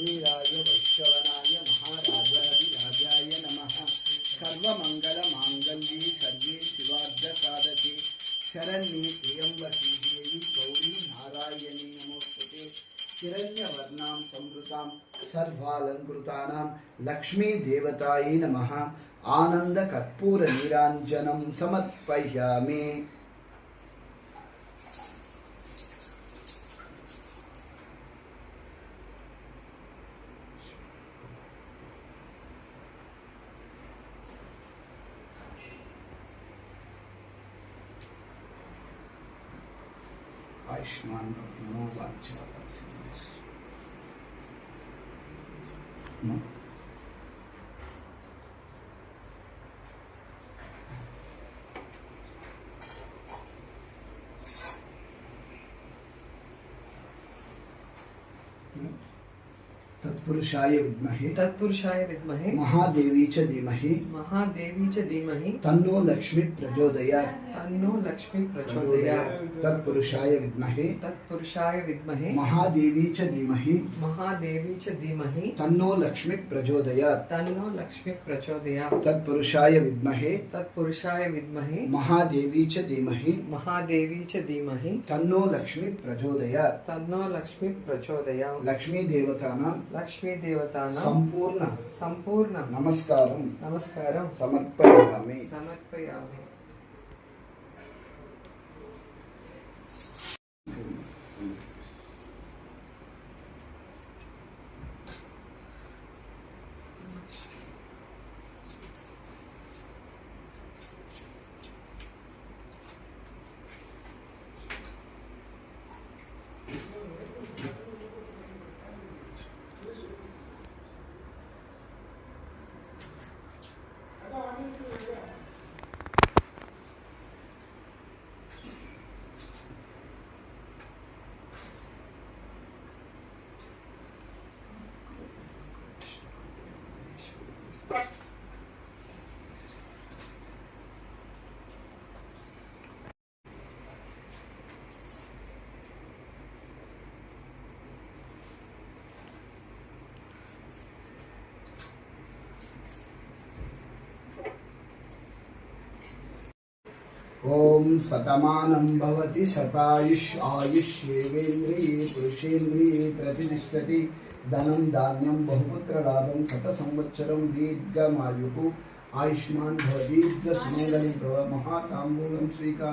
वीराय वैश्रवणाय महाराजाधिराजाय नमः। सर्वमङ्गलमाङ्गल्ये सर्वे शिवार्धसाधके शरण्ये त्र्यम्बके देवी गौरी नारायणी नमोस्तुते। हिरण्यवर्णां संवृतां सर्वालङ्कृतानां लक्ष्मीदेवतायै नमः। आनन्दकर्पूरनीराञ्जनं समर्पयामि। आयुष्मान नमो वाचा तत्पुरुषाय विद्महे। तत्पुरुषाय विद्महे। महादेवी च धीमहि। महादेवी च धीमहि। तन्नो लक्ष्मी प्रचोदयात्। तन्नो लक्ष्मी प्रचोदयात्। तत्पुरुषाय विद्महे। तत्पुरुषाय विद्महे। महादेवी च धीमहि। महादेवी च धीमहि। तन्नो लक्ष्मी प्रचोदयात्। तन्नो लक्ष्मी प्रचोदयात्। तत्पुरुषाय विद्महे। तत्पुरुषाय विद्महे। महादेवी च धीमहि। महादेवी च धीमहि। तन्नो लक्ष्मी प्रचोदयात्। तन्नो लक्ष्मी प्रचोदयात्। लक्ष्मी देवतानां లక్ష్మీ దేవతాన సంపూర్ణ. సంపూర్ణ. నమస్కారం. నమస్కారం. సమర్పయామి. సమర్పయామి. ఓం సతమానం భవతి శతాయుష్ ఆయుష్ేంద్రియే పురుషేంద్రియే ప్రతిష్టతి ధనం ధాన్యం బహుపుత్ర లాభం శత సంవత్సరం దీర్ఘమాయు ఆయుష్మాన్ భవ దీర్ఘ సుమంగళి భవ మహాతాంబూలం స్వీకార